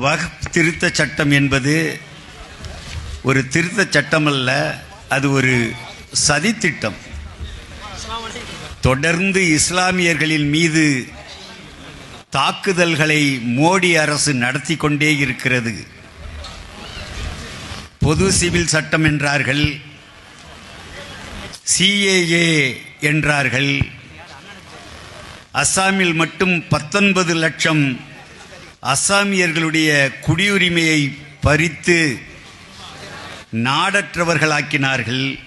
வக்ஃப் திருத்த சட்டம் என்பது ஒரு திருத்த சட்டம் அல்ல அது ஒரு சதித்திட்டம் தொடர்ந்து இஸ்லாமியர்களின் மீது தாக்குதல்களை மோடி அரசு நடத்தி கொண்டே இருக்கிறது. பொது சிவில் சட்டம் என்றார்கள் சிஏஏ என்றார்கள் அஸ்ஸாமில் மட்டும் பத்தொன்பது லட்சம் அசாமியர்களுடைய குடியுரிமையை பறித்து நாடற்றவர்களாக்கினார்கள்.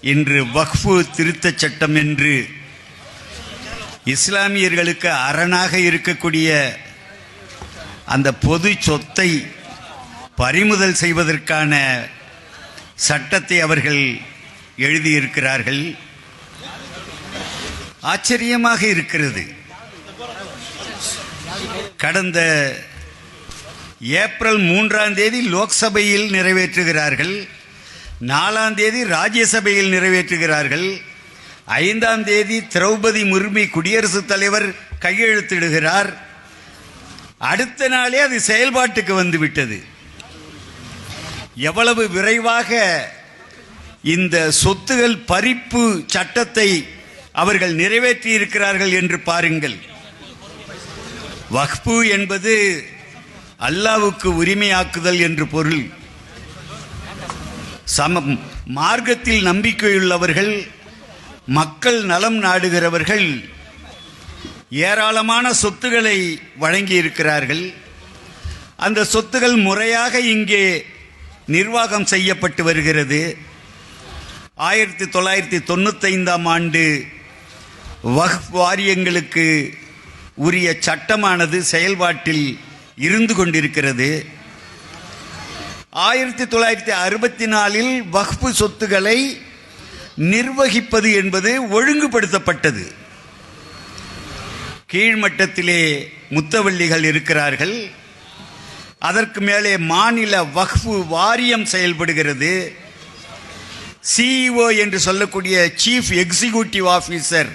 இன்று வக்ஃபு திருத்தச் சட்டம் என்று இஸ்லாமியர்களுக்கு அரணாக இருக்கக்கூடிய அந்த பொது சொத்தை பறிமுதல் செய்வதற்கான சட்டத்தை அவர்கள் எழுதியிருக்கிறார்கள். ஆச்சரியமாக இருக்கிறது. கடந்த ஏப்ரல் மூன்றாம் தேதி லோக்சபையில் நிறைவேற்றுகிறார்கள் நாலாம் தேதி ராஜ்யசபையில் நிறைவேற்றுகிறார்கள் ஐந்தாம் தேதி திரௌபதி முர்மி குடியரசுத் தலைவர் கையெழுத்திடுகிறார். அடுத்த நாளே அது செயல்பாட்டுக்கு வந்துவிட்டது. எவ்வளவு விரைவாக இந்த சொத்துகள் பறிப்பு சட்டத்தை அவர்கள் நிறைவேற்றி இருக்கிறார்கள் என்று பாருங்கள். வக்பு என்பது அல்லாவுக்கு உரிமையாக்குதல் என்று பொருள். சம மார்க்கத்தில் நம்பிக்கையுள்ளவர்கள் மக்கள் நலம் நாடுகிறவர்கள் ஏராளமான சொத்துக்களை வழங்கி இருக்கிறார்கள் அந்த சொத்துகள் முறையாக இங்கே நிர்வாகம் செய்யப்பட்டு வருகிறது. ஆயிரத்தி தொள்ளாயிரத்தி தொண்ணூத்தைந்தாம் ஆண்டு வக்ஃப் வாரியங்களுக்கு உரிய சட்டமானது செயல்பாட்டில் இருந்து கொண்டிருக்கிறது. ஆயிரத்தி தொள்ளாயிரத்தி அறுபத்தி நாலில் வக்ஃபு சொத்துக்களை நிர்வகிப்பது என்பது ஒழுங்குபடுத்தப்பட்டது. கீழ்மட்டத்திலே முத்தவள்ளிகள் இருக்கிறார்கள். அதற்கு மேலே மாநில வக்ஃபு வாரியம் செயல்படுகிறது. சிஇஓ என்று சொல்லக்கூடிய சீஃப் எக்ஸிகியூட்டிவ் ஆஃபீஸர்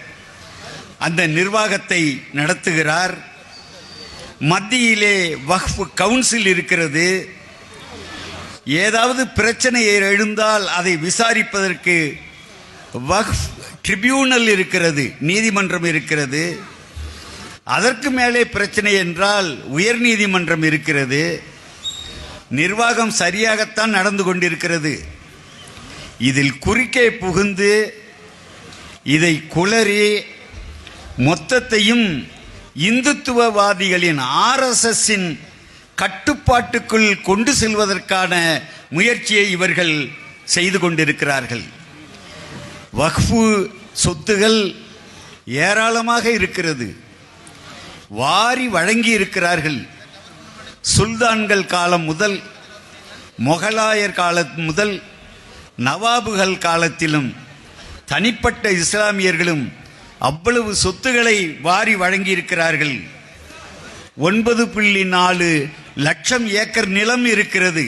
அந்த நிர்வாகத்தை நடத்துகிறார். மத்தியிலே வக்ஃப் கவுன்சில் இருக்கிறது. ஏதாவது பிரச்சனை எழுந்தால் அதை விசாரிப்பதற்கு வக்ஃப் ட்ரிபியூனல் இருக்கிறது நீதிமன்றம் இருக்கிறது. அதற்கு மேலே பிரச்சனை என்றால் உயர் நீதிமன்றம் இருக்கிறது. நிர்வாகம் சரியாகத்தான் நடந்து கொண்டிருக்கிறது. இதில் குறுக்கே புகுந்து இதை குளறி மொத்தத்தையும் இந்துத்துவவாதிகளின் ஆர்எஸ்எஸ்ஸின் கட்டுப்பாட்டுக்குள் கொண்டு செல்வதற்கான முயற்சியை இவர்கள் செய்து கொண்டிருக்கிறார்கள். வக்ஃபு சொத்துகள் ஏராளமாக இருக்கிறது. வாரி வழங்கி இருக்கிறார்கள். சுல்தான்கள் காலம் முதல் மொகலாயர் காலம் முதல் நவாபுகள் காலத்திலும் தனிப்பட்ட இஸ்லாமியர்களும் அவ்வளவு சொத்துக்களை வாரி வழங்கி இருக்கிறார்கள் ஒன்பது புள்ளி நாலு லட்சம் ஏக்கர் நிலம் இருக்கிறது.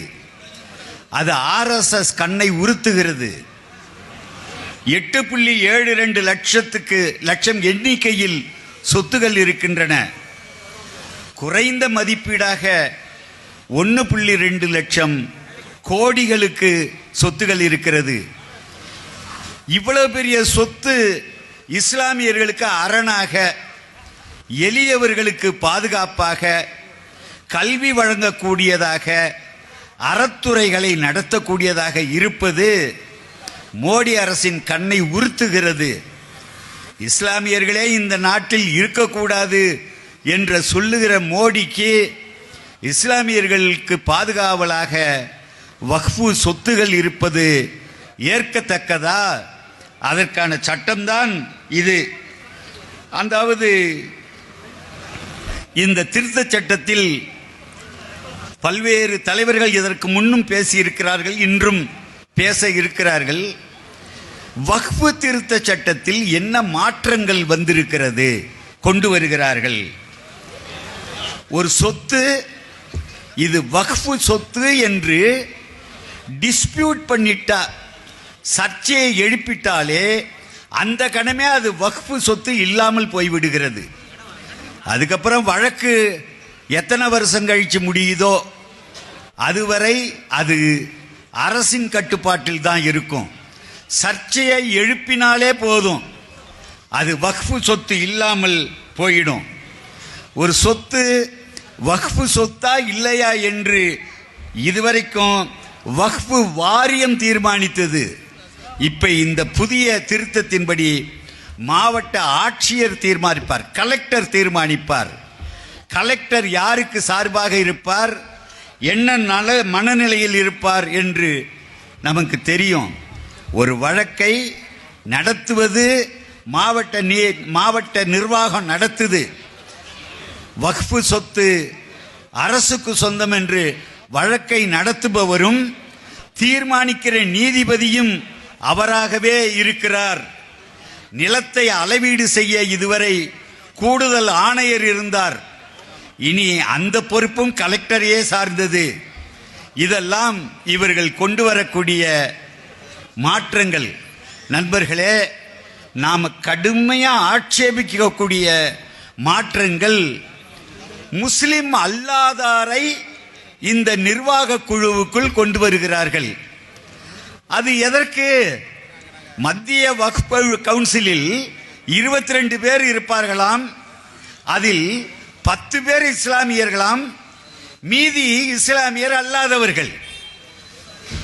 அது ஆர்எஸ்எஸ் கண்ணை உறுத்துகிறது. எட்டு புள்ளி ஏழு ரெண்டு லட்சத்துக்கு லட்சம் எண்ணிக்கையில் சொத்துகள் இருக்கின்றன. குறைந்த மதிப்பீடாக ஒன்று புள்ளி ரெண்டு லட்சம் கோடிகளுக்கு சொத்துகள் இருக்கிறது. இவ்வளவு பெரிய சொத்து இஸ்லாமியர்களுக்கு அரணாக எளியவர்களுக்கு பாதுகாப்பாக கல்வி வழங்கக்கூடியதாக அறத்துறைகளை நடத்தக்கூடியதாக இருப்பது மோடி அரசின் கண்ணை உறுத்துகிறது. இஸ்லாமியர்களே இந்த நாட்டில் இருக்கக்கூடாது என்ற சொல்லுகிற மோடிக்கு இஸ்லாமியர்களுக்கு பாதுகாவலாக வக்ஃபு சொத்துகள் இருப்பது ஏற்கத்தக்கதா? அதற்கான சட்டம்தான் இது. அதாவது இந்த திருத்த சட்டத்தில் பல்வேறு தலைவர்கள் இதற்கு முன்னும் பேசியிருக்கிறார்கள் இன்றும் பேச இருக்கிறார்கள். வக்ஃபு திருத்த சட்டத்தில் என்ன மாற்றங்கள் வந்திருக்கிறது கொண்டு வருகிறார்கள். ஒரு சொத்து இது வக்ஃபு சொத்து என்று டிஸ்பியூட் பண்ணிட்டா சர்ச்சையை எழுப்பிட்டாலே அந்த கணமே அது வக்ஃபு சொத்து இல்லாமல் போய்விடுகிறது. அதுக்கப்புறம் வழக்கு எத்தனை வருஷம் கழித்து முடியுதோ அதுவரை அது அரசின் கட்டுப்பாட்டில் தான் இருக்கும். சர்ச்சையை எழுப்பினாலே போதும். அது வக்ஃபு சொத்து இல்லாமல் போயிடும். ஒரு சொத்து வக்ஃபு சொத்தா இல்லையா என்று இதுவரைக்கும் வக்ஃபு வாரியம் தீர்மானித்தது. இப்ப இந்த புதிய திருத்தத்தின்படி மாவட்ட ஆட்சியர் தீர்மானிப்பார் கலெக்டர் தீர்மானிப்பார். கலெக்டர் யாருக்கு சார்பாக இருப்பார் என்ன நல மனநிலையில் இருப்பார் என்று நமக்கு தெரியும். ஒரு வழக்கை நடத்துவது மாவட்ட நீ மாவட்ட நிர்வாகம் நடத்துது. வக்ஃபு சொத்து அரசுக்கு சொந்தம் என்று வழக்கை நடத்துபவரும் தீர்மானிக்கிற நீதிபதியும் அவராகவே இருக்கிறார். நிலத்தை அளவீடு செய்ய இதுவரை கூடுதல் ஆணையர் இருந்தார். இனி அந்த பொறுப்பும் கலெக்டரையே சார்ந்தது. இதெல்லாம் இவர்கள் கொண்டு வரக்கூடிய மாற்றங்கள். நண்பர்களே நாம் கடுமையாக ஆட்சேபிக்கக்கூடிய மாற்றங்கள் முஸ்லிம் அல்லாதாரை இந்த நிர்வாக குழுவுக்குள் கொண்டு வருகிறார்கள். அது எதற்கு? மத்திய வக்ஃப் கவுன்சிலில் இருபத்தி ரெண்டு பேர் இருப்பார்களாம். அதில் பத்து பேர் இஸ்லாமியர்களாம். மீதி இஸ்லாமியர் அல்லாதவர்கள்.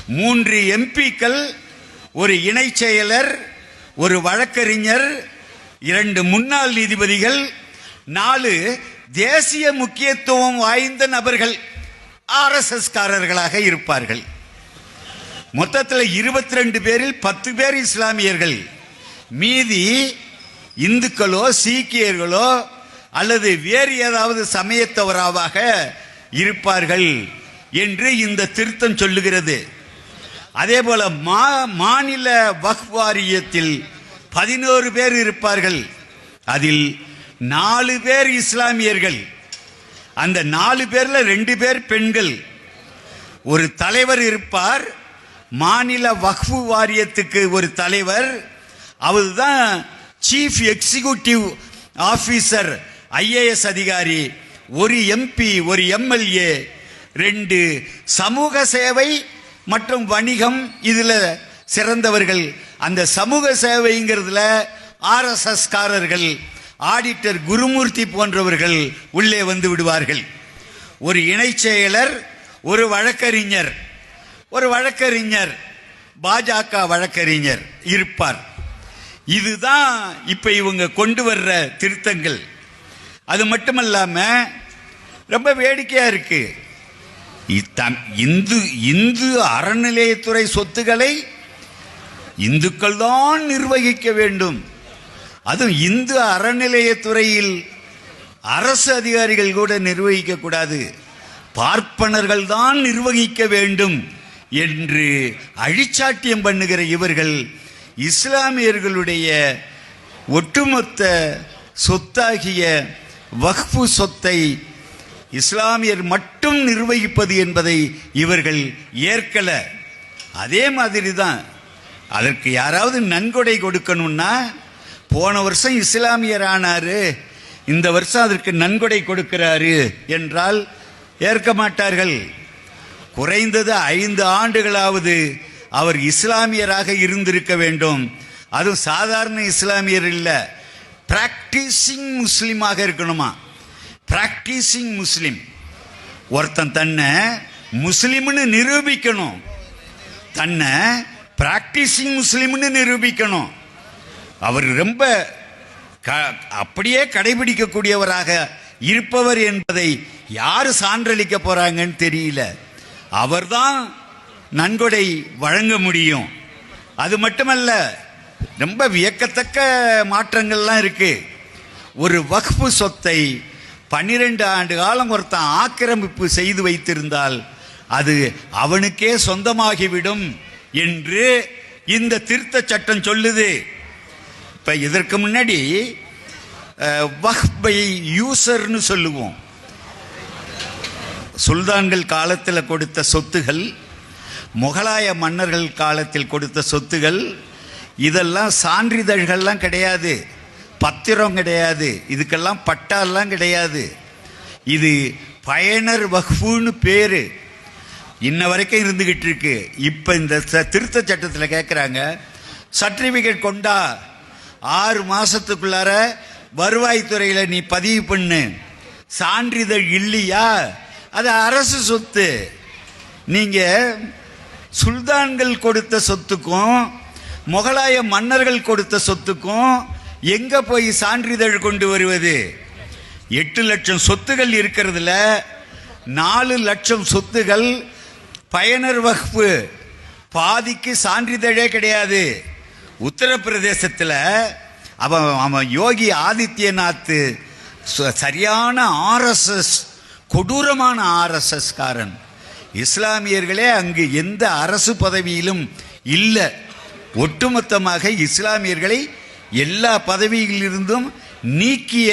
மூன்று எம்பிக்கள் ஒரு இணைச் செயலர் ஒரு வழக்கறிஞர் இரண்டு முன்னாள் நீதிபதிகள் நாலு தேசிய முக்கியத்துவம் வாய்ந்த நபர்கள் ஆர்எஸ்எஸ்காரர்களாக இருப்பார்கள். மொத்தத்தில் இருபத்தி ரெண்டு பேரில் பத்து பேர் இஸ்லாமியர்கள். மீதி இந்துக்களோ சீக்கியர்களோ அல்லது வேறு ஏதாவது சமயத்தவராக இருப்பார்கள் என்று இந்த திருத்தம் சொல்லுகிறது. அதே போல மா மாநில வக்ஃப் வாரியத்தில் பதினோரு பேர் இருப்பார்கள். அதில் நாலு பேர் இஸ்லாமியர்கள். அந்த நாலு பேரில் ரெண்டு பேர் பெண்கள். ஒரு தலைவர் இருப்பார் மாநில வக்ஃபு வாரியத்துக்கு ஒரு தலைவர் அவர்தான் சீஃப் எக்ஸிகியூட்டிவ் ஆஃபீஸர் ஐஏஎஸ் அதிகாரி ஒரு எம்பி ஒரு எம்எல்ஏ ரெண்டு சமூக சேவை மற்றும் வணிகம் இதில் சிறந்தவர்கள். அந்த சமூக சேவைங்கிறதுல ஆர்எஸ்எஸ்காரர்கள் ஆடிட்டர் குருமூர்த்தி போன்றவர்கள் உள்ளே வந்து விடுவார்கள். ஒரு இணைச் செயலர் ஒரு வழக்கறிஞர். ஒரு வழக்கறிஞர் பாஜக வழக்கறிஞர் இருப்பார். இதுதான் இப்ப இவங்க கொண்டு வர்ற திருத்தங்கள். அது மட்டுமல்லாம ரொம்ப வேடிக்கையா இருக்கு. இத்தம்- இந்து இந்து அறநிலையத்துறை சொத்துக்களை இந்துக்கள் தான் நிர்வகிக்க வேண்டும். அதுவும் இந்து அறநிலையத்துறையில் அரசு அதிகாரிகள் கூட நிர்வகிக்க கூடாது. பார்ப்பனர்கள் தான் நிர்வகிக்க வேண்டும். என்று அழிச்சாட்டியம் பண்ணுகிற இவர்கள் இஸ்லாமியர்களுடைய ஒட்டுமொத்த சொத்தாகிய வக்ஃபு சொத்தை இஸ்லாமியர் மட்டும் நிர்வகிப்பது என்பதை இவர்கள் ஏற்கல. அதே மாதிரி தான் அதற்கு யாராவது நன்கொடை கொடுக்கணும்னா போன வருஷம் இஸ்லாமியர் ஆனாரு இந்த வருஷம் அதற்கு நன்கொடை கொடுக்கிறாரு என்றால் ஏற்க மாட்டார்கள். குறைந்தது ஐந்து ஆண்டுகளாவது அவர் இஸ்லாமியராக இருந்திருக்க வேண்டும். அதுவும் சாதாரண இஸ்லாமியர் இல்லை. பிராக்டிசிங் முஸ்லீமாக இருக்கணுமா? Practising Muslim. ஒருத்தன் தன்னை முஸ்லீம்னு நிரூபிக்கணும். தன்னை பிராக்டிசிங் முஸ்லீம்னு நிரூபிக்கணும். அவர் ரொம்ப க- அப்படியே கடைபிடிக்கக்கூடியவராக இருப்பவர் என்பதை யார் சான்றளிக்க போகிறாங்கன்னு தெரியல. அவர்தான் நன்கொடை வழங்க முடியும். அது மட்டுமல்ல ரொம்ப வியக்கத்தக்க மாற்றங்கள்லாம் இருக்கு. ஒரு வக்ஃபு சொத்தை பன்னிரெண்டு ஆண்டு காலம் ஒருத்தன் ஆக்கிரமிப்பு செய்து வைத்திருந்தால் அது அவனுக்கே சொந்தமாகிவிடும் என்று இந்த திருத்த சட்டம் சொல்லுது. இப்போ இதற்கு முன்னாடி வஹ்பை யூசர்னு சொல்லுவோம். சுல்தான்கள் காலத்தில் கொடுத்த சொத்துகள் முகலாய மன்னர்கள் காலத்தில் கொடுத்த சொத்துகள் இதெல்லாம் சான்றிதழ்கள்லாம் கிடையாது. பத்திரம் கிடையாது. இதுக்கெல்லாம் பட்டாலாம் கிடையாது. இது பயனர் வக்ஃபுன்னு பேர். இன்ன வரைக்கும் இருந்துக்கிட்டு இருக்கு. இப்போ இந்த ச- திருத்த சட்டத்தில் கேட்குறாங்க சர்டிஃபிகேட் கொண்டா ஆறு மாதத்துக்குள்ளார வருவாய்த்துறையில் நீ பதிவு பண்ணு. சான்றிதழ் இல்லையா? அது அரசு சொத்து. நீங்க சுல்தான்கள் கொடுத்த சொத்துக்கும் முகலாய மன்னர்கள் கொடுத்த சொத்துக்கும் எங்க போய் சான்றிதழ் கொண்டு வருவது? எட்டு லட்சம் சொத்துகள் இருக்கிறதுல நாலு லட்சம் சொத்துகள் பயனர் வகுப்பு. பாதிக்கு சான்றிதழே கிடையாது. உத்தரப்பிரதேசத்தில் அவன் அவன் யோகி ஆதித்யநாத் ச- சரியான ஆர்எஸ்எஸ் கொடூரமான ஆர்எஸ்எஸ் காரன் இஸ்லாமியர்களே அங்கு எந்த அரசு பதவியிலும் இல்லை. ஒட்டுமொத்தமாக இஸ்லாமியர்களை எல்லா பதவியிலிருந்தும் நீக்கிய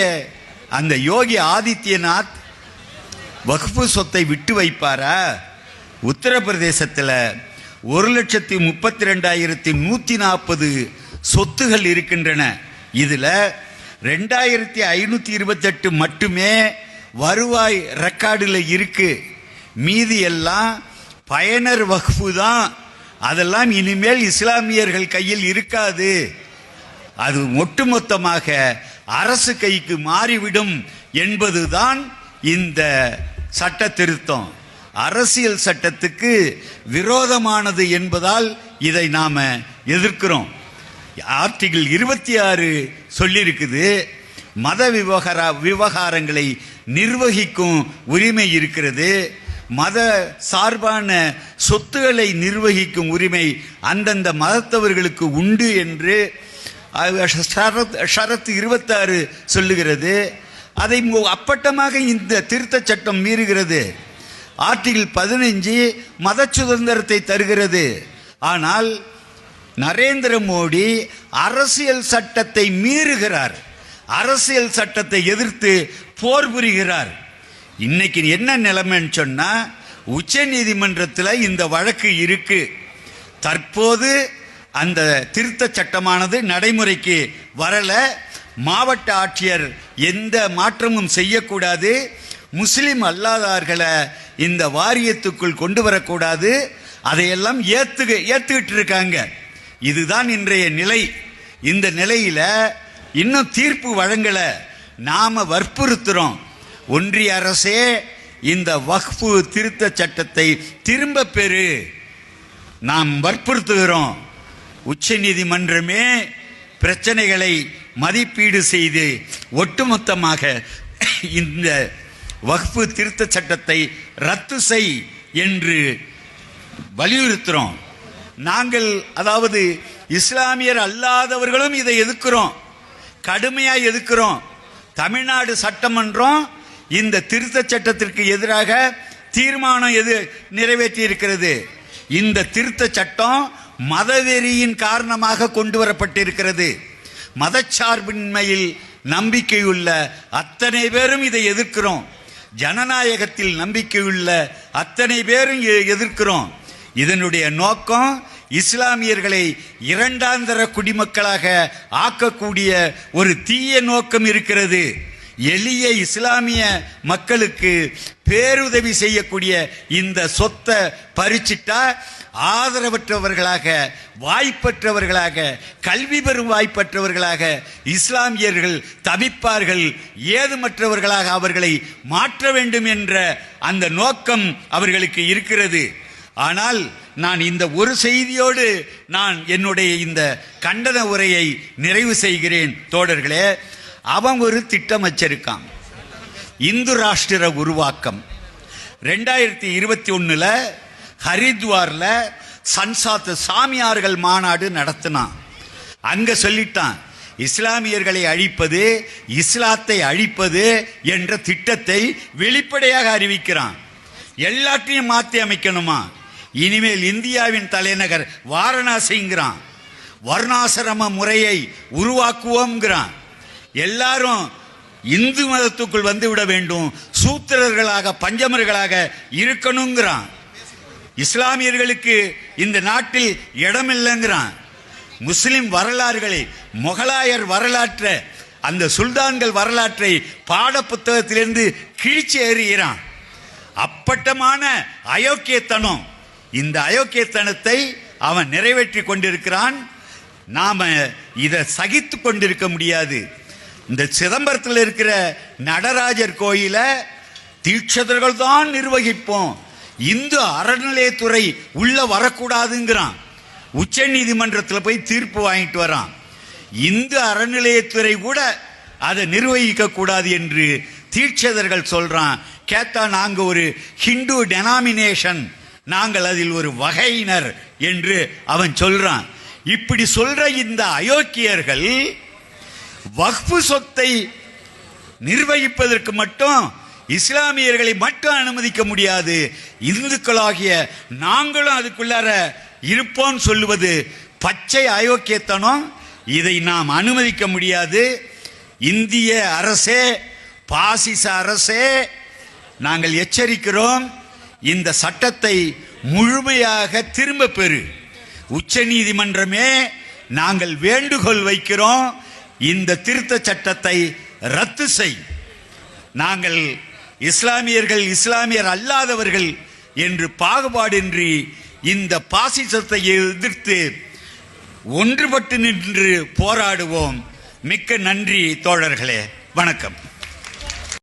அந்த யோகி ஆதித்யநாத் வகுப்பு சொத்தை விட்டு வைப்பாரா? உத்தரப்பிரதேசத்தில் ஒரு லட்சத்தி முப்பத்தி ரெண்டாயிரத்தி நூற்றி நாற்பது சொத்துகள் இருக்கின்றன. இதில் ரெண்டாயிரத்தி ஐநூற்றி இருபத்தெட்டு மட்டுமே வருவாய் ரெக்கார்டில் இருக்கு. மீதி எல்லாம் பயனர் வகுப்பு தான். அதெல்லாம் இனிமேல் இஸ்லாமியர்கள் கையில் இருக்காது. அது ஒட்டுமொத்தமாக அரசு கைக்கு மாறிவிடும் என்பதுதான் இந்த சட்ட திருத்தம். அரசியல் சட்டத்துக்கு விரோதமானது என்பதால் இதை நாம் எதிர்க்கிறோம். ஆர்டிகிள் இருபத்தி ஆறு சொல்லியிருக்குது மத விவகார விவகாரங்களை நிர்வகிக்கும் உரிமை இருக்கிறது. மத சார்பான சொத்துக்களை நிர்வகிக்கும் உரிமை அந்தந்த மதத்தவர்களுக்கு உண்டு என்று ஷரத் ஷரத் இருபத்தாறு சொல்லுகிறது. அதை அப்பட்டமாக இந்த திருத்தச் சட்டம் மீறுகிறது. ஆர்டிகிள் பதினஞ்சு மத சுதந்திரத்தை தருகிறது. ஆனால் நரேந்திர மோடி அரசியல் சட்டத்தை மீறுகிறார். அரசியல் சட்டத்தை எதிர்த்து போர் புரிகிறார். இன்னைக்கு என்ன நிலைமைன்னு சொன்னா உச்ச நீதிமன்றத்தில் இந்த வழக்கு இருக்கு. தற்போது அந்த திருத்த சட்டமானது நடைமுறைக்கு வரல. மாவட்ட ஆட்சியர் எந்த மாற்றமும் செய்யக்கூடாது. முஸ்லிம் அல்லாதார்களை இந்த வாரியத்துக்குள் கொண்டு வரக்கூடாது. அதையெல்லாம் ஏத்துக்க ஏத்துக்கிட்டு இருக்காங்க. இதுதான் இன்றைய நிலை. இந்த நிலையில இன்னும் தீர்ப்பு வழங்கலை. நாம வற்புறுத்துறோம். ஒன்றிய அரசே இந்த வக்ஃபு திருத்த சட்டத்தை திரும்ப பெறு. நாம் வற்புறுத்துகிறோம். உச்ச நீதிமன்றமே பிரச்சனைகளை மதிப்பீடு செய்து ஒட்டுமொத்தமாக இந்த வகுப்பு திருத்த சட்டத்தை ரத்து செய் என்று வலியுறுத்துறோம். நாங்கள் அதாவது இஸ்லாமியர் அல்லாதவர்களும் இதை எதிர்க்கிறோம். கடுமையாக எதிர்க்கிறோம். தமிழ்நாடு சட்டமன்றம் இந்த திருத்த சட்டத்திற்கு எதிராக தீர்மானம் எது நிறைவேற்றி இருக்கிறது இந்த திருத்த சட்டம் மதவெறியின் காரணமாக கொண்டு வரப்பட்டிருக்கிறது மதச்சார்பின்மையில் நம்பிக்கையுள்ள அத்தனை பேரும் இதை எதிர்க்கிறோம். ஜனநாயகத்தில் நம்பிக்கையுள்ள அத்தனை பேரும் எ- எதிர்க்கிறோம். இதனுடைய நோக்கம் இஸ்லாமியர்களை இரண்டாந்தர குடிமக்களாக ஆக்கக்கூடிய ஒரு தீய நோக்கம் இருக்கிறது. எளிய இஸ்லாமிய மக்களுக்கு பேருதவி செய்யக்கூடிய இந்த சொத்தை பறிச்சிட்டா ஆதரவற்றவர்களாக வாய்ப்பற்றவர்களாக கல்வி பெறும் வாய்ப்பற்றவர்களாக இஸ்லாமியர்கள் தவிப்பார்கள். ஏதுமற்றவர்களாக அவர்களை மாற்ற வேண்டும் என்ற அந்த நோக்கம் அவர்களுக்கு இருக்கிறது. ஆனால் நான் இந்த ஒரு செய்தியோடு நான் என்னுடைய இந்த கண்டன உரையை நிறைவு செய்கிறேன். தோழர்களே அவன் ஒரு திட்டம் வச்சிருக்கான் இந்து ராஷ்டிர உருவாக்கம். ரெண்டாயிரத்தி இருபத்தி ஒன்றில் ஹரித்வாரில் சன்சாத் சாமியார்கள் மாநாடு நடத்தினான். அங்கே சொல்லிட்டான் இஸ்லாமியர்களை அழிப்பது இஸ்லாத்தை அழிப்பது என்ற திட்டத்தை வெளிப்படையாக அறிவிக்கிறான். எல்லாத்தையும் மாற்றி அமைக்கணுமா? இனிமேல் இந்தியாவின் தலைநகர் வாரணாசிங்கிறான். வர்ணாசிரம முறையை உருவாக்குவோங்கிறான் எல்லாரும் இந்து மதத்துக்குள் வந்து விட வேண்டும். சூத்திரர்களாக பஞ்சமர்களாக இருக்கணுங்கிறான். இஸ்லாமியர்களுக்கு இந்த நாட்டில் இடமில்லைங்கிறான். முஸ்லிம் வரலாறுகளை முகலாயர் வரலாற்றை அந்த சுல்தான்கள் வரலாற்றை பாட புத்தகத்திலிருந்து கிழிச்சு எறிகிறான் அப்பட்டமான அயோக்கியத்தனம் இந்த அயோக்கியத்தனத்தை அவன் நிறைவேற்றி கொண்டிருக்கிறான். நாம இதை சகித்து கொண்டிருக்க முடியாது. இந்த சிதம்பரத்தில் இருக்கிற நடராஜர் கோயில தீட்சதர்கள் தான் நிர்வகிப்போம். இந்து அறநிலையத்துறை உள்ள வரக்கூடாதுங்கிறான். உச்ச நீதிமன்றத்தில் போய் தீர்ப்பு வாங்கிட்டு வரான். இந்து அறநிலையத்துறை கூட அதை நிர்வகிக்க கூடாது என்று தீட்சதர்கள் சொல்றான். கேட்டா நாங்கள் ஒரு ஹிந்து டெனாமினேஷன் நாங்கள் அதில் ஒரு வகையினர் என்று அவன் சொல்றான். இப்படி சொல்ற இந்த அயோக்கியர்கள் வக்ஃபு சொத்தை நிர்வகிப்பதற்கு மட்டும் இஸ்லாமியர்களை மட்டும் அனுமதிக்க முடியாது. இந்துக்களாகிய நாங்களும் அதுக்குள்ளார இருப்போம் சொல்லுவது பச்சை அயோக்கியத்தனம். இதை நாம் அனுமதிக்க முடியாது. இந்திய அரசே பாசிச அரசே நாங்கள் எச்சரிக்கிறோம். இந்த சட்டத்தை முழுமையாக திரும்ப பெறு. உச்ச நீதிமன்றமே நாங்கள் வேண்டுகோள் வைக்கிறோம் இந்த திருத்த சட்டத்தை ரத்து செய். நாங்கள் இஸ்லாமியர்கள் இஸ்லாமியர் அல்லாதவர்கள் என்று பாகுபாடின்றி இந்த பாசிசத்தை எதிர்த்து ஒன்றுபட்டு நின்று போராடுவோம். மிக்க நன்றி தோழர்களே. வணக்கம்.